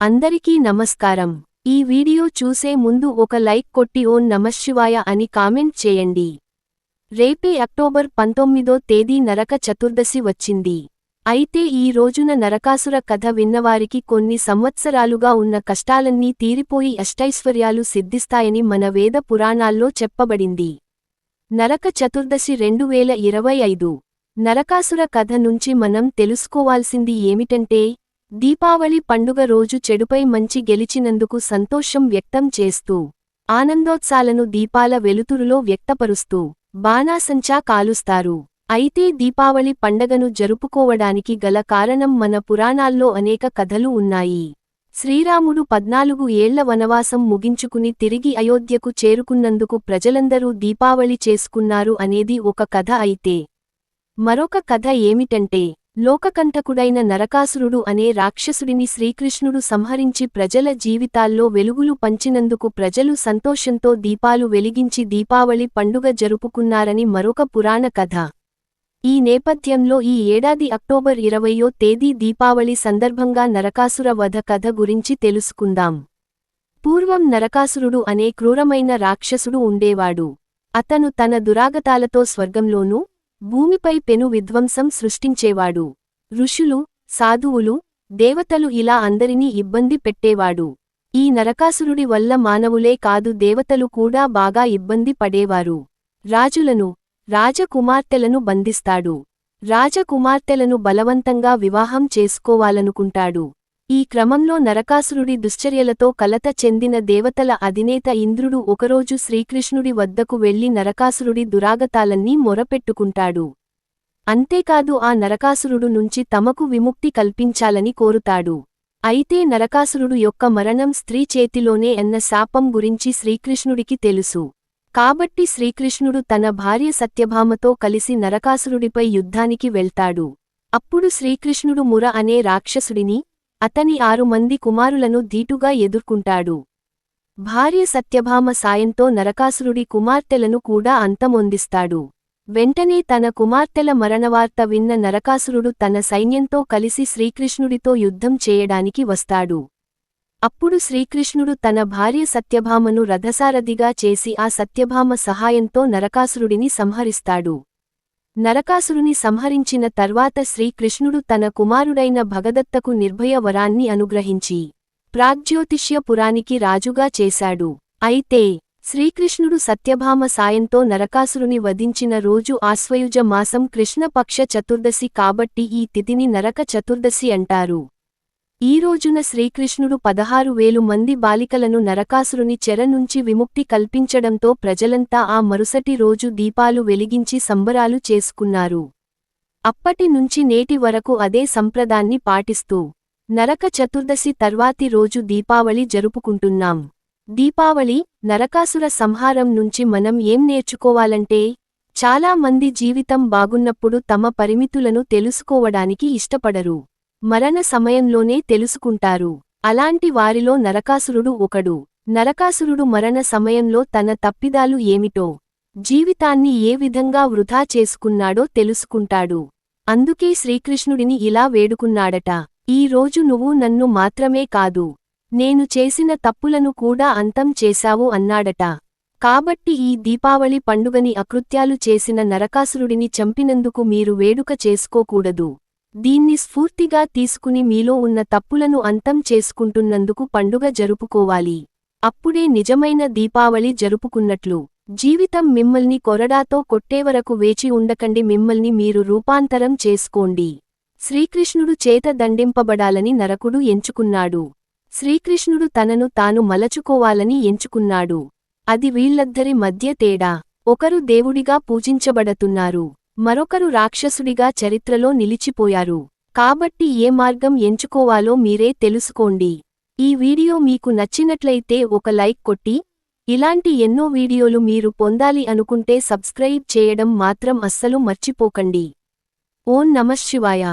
అందరికీ నమస్కారం. ఈ వీడియో చూసే ముందు ఒక లైక్ కొట్టి ఓ నమశివాయ అని కామెంట్ చేయండి. రేపే అక్టోబర్ పంతొమ్మిదో తేదీ నరక చతుర్దశి వచ్చింది. అయితే ఈ రోజున నరకాసుర కథ విన్నవారికి కొన్ని సంవత్సరాలుగా ఉన్న కష్టాలన్నీ తీరిపోయి అష్టైశ్వర్యాలు సిద్ధిస్తాయని మన వేద పురాణాల్లో చెప్పబడింది. నరక చతుర్దశి రెండు వేల ఇరవై ఐదు. నరకాసుర కథ నుంచి మనం తెలుసుకోవాల్సింది ఏమిటంటే దీపావళి పండుగ రోజు చెడుపై మంచి గెలిచినందుకు సంతోషం వ్యక్తం చేస్తూ ఆనందోత్సాలను దీపాల వెలుతురులో వ్యక్తపరుస్తూ బాణాసంచా కాలుస్తారు. అయితే దీపావళి పండగను జరుపుకోవడానికి గల కారణం మన పురాణాల్లో అనేక కథలు ఉన్నాయి. శ్రీరాముడు పద్నాలుగు ఏళ్ళ వనవాసం ముగించుకుని తిరిగి అయోధ్యకు చేరుకున్నందుకు ప్రజలందరూ దీపావళి చేసుకున్నారు అనేది ఒక కథ అయితే. మరొక కథ ఏమిటంటే లోకకంటకుడైన నరకాసురుడు అనే రాక్షసుడిని శ్రీకృష్ణుడు సంహరించి ప్రజల జీవితాల్లో వెలుగులు పంచినందుకు ప్రజలు సంతోషంతో దీపాలు వెలిగించి దీపావళి పండుగ జరుపుకున్నారని మరొక పురాణ కథ. ఈ నేపథ్యంలో ఈ ఏడాది అక్టోబర్ ఇరవయో తేదీ దీపావళి సందర్భంగా నరకాసుర వధ కథ గురించి తెలుసుకుందాం. పూర్వం నరకాసురుడు అనే క్రూరమైన రాక్షసుడు ఉండేవాడు. అతను తన దురాగతాలతో స్వర్గంలోనూ భూమిపై పెను విధ్వంసం సృష్టించేవాడు. ఋషులు సాధువులు దేవతలు ఇలా అందరినీ ఇబ్బంది పెట్టేవాడు. ఈ నరకాసురుడి వల్ల మానవులే కాదు దేవతలు కూడా బాగా ఇబ్బంది పడేవారు. రాజులను రాజకుమార్తెలను బంధిస్తాడు. రాజకుమార్తెలను బలవంతంగా వివాహం చేసుకోవాలనుకుంటాడు. ఈ క్రమంలో నరకాసురుడి దుశ్చర్యలతో కలత చెందిన దేవతల అధినేత ఇంద్రుడు ఒకరోజు శ్రీకృష్ణుడి వద్దకు వెళ్ళి నరకాసురుడి దురాగతాలన్నీ మొరపెట్టుకుంటాడు. అంతేకాదు ఆ నరకాసురుడు నుంచి తమకు విముక్తి కల్పించాలని కోరుతాడు. అయితే నరకాసురుడు యొక్క మరణం స్త్రీ చేతిలోనే అన్న శాపం గురించి శ్రీకృష్ణుడికి తెలుసు. కాబట్టి శ్రీకృష్ణుడు తన భార్య సత్యభామతో కలిసి నరకాసురుడిపై యుద్ధానికి వెళ్తాడు. అప్పుడు శ్రీకృష్ణుడు ముర అనే రాక్షసుడిని అతని ఆరు మంది కుమారులను ధీటుగా ఎదుర్కొంటాడు. భార్య సత్యభామ సాయంతో నరకాసురుడి కుమార్తెలను కూడా అంతమొందిస్తాడు. వెంటనే తన కుమార్తెల మరణవార్త విన్న నరకాసురుడు తన సైన్యంతో కలిసి శ్రీకృష్ణుడితో యుద్ధం చేయడానికి వస్తాడు. అప్పుడు శ్రీకృష్ణుడు తన భార్య సత్యభామను రథసారథిగా చేసి ఆ సత్యభామ సహాయంతో నరకాసురుడిని సంహరిస్తాడు. నరకాసురుని సంహరించిన తర్వాత శ్రీకృష్ణుడు తన కుమారుడైన భగదత్తకు నిర్భయ వరాన్ని అనుగ్రహించి ప్రాగ్జ్యోతిష్య పురానికి రాజుగా చేశాడు. అయితే శ్రీకృష్ణుడు సత్యభామ సాయంతో నరకాసురుని వధించిన రోజు ఆశ్వయుజ మాసం కృష్ణపక్ష చతుర్దశి కాబట్టి ఈ తిథిని నరక చతుర్దశి అంటారు. ఈ రోజున శ్రీకృష్ణుడు పదహారు వేలు మంది బాలికలను నరకాసురుని చెర నుంచి విముక్తి కల్పించడంతో ప్రజలంతా ఆ మరుసటి రోజు దీపాలు వెలిగించి సంబరాలు చేసుకున్నారు. అప్పటి నుంచి నేటి వరకు అదే సంప్రదాన్ని పాటిస్తూ నరక చతుర్దశి తర్వాతి రోజు దీపావళి జరుపుకుంటున్నాం. దీపావళి నరకాసుర సంహారం నుంచి మనం ఏం నేర్చుకోవాలంటే చాలా మంది జీవితం బాగున్నప్పుడు తమ పరిమితులను తెలుసుకోవడానికి ఇష్టపడరు. మరణ సమయంలోనే తెలుసుకుంటారు. అలాంటి వారిలో నరకాసురుడు ఒకడు. నరకాసురుడు మరణ సమయంలో తన తప్పిదాలు ఏమిటో జీవితాన్ని ఏ విధంగా వృధా చేసుకున్నాడో తెలుసుకుంటాడు. అందుకే శ్రీకృష్ణుడిని ఇలా వేడుకున్నాడట ఈ రోజు నువ్వు నన్ను మాత్రమే కాదు నేను చేసిన తప్పులను కూడా అంతం చేశావు అన్నాడట. కాబట్టి ఈ దీపావళి పండుగని అకృత్యాలు చేసిన నరకాసురుడిని చంపినందుకు మీరు వేడుక చేసుకోకూడదు. దీన్ని స్ఫూర్తిగా తీసుకుని మీలో ఉన్న తప్పులను అంతం చేసుకుంటున్నందుకు పండుగ జరుపుకోవాలి. అప్పుడే నిజమైన దీపావళి జరుపుకున్నట్లు. జీవితం మిమ్మల్ని కొరడాతో కొట్టేవరకు వేచి ఉండకండి మిమ్మల్ని మీరు రూపాంతరం చేసుకోండి. శ్రీకృష్ణుడు చేత దండింపబడాలని నరకుడు ఎంచుకున్నాడు. శ్రీకృష్ణుడు తనను తాను మలచుకోవాలని ఎంచుకున్నాడు. అది వీళ్ళద్దరి మధ్య తేడా. ఒకరు దేవుడిగా పూజించబడతున్నారు. మరొకరు రాక్షసుడిగా చరిత్రలో నిలిచిపోయారు. కాబట్టి ఏ మార్గం ఎంచుకోవాలో మీరే తెలుసుకోండి. ఈ వీడియో మీకు నచ్చినట్లయితే ఒక లైక్ కొట్టి ఇలాంటి ఎన్నో వీడియోలు మీరు పొందాలి అనుకుంటే సబ్స్క్రైబ్ చేయడం మాత్రం అస్సలు మర్చిపోకండి. ఓం నమశివాయ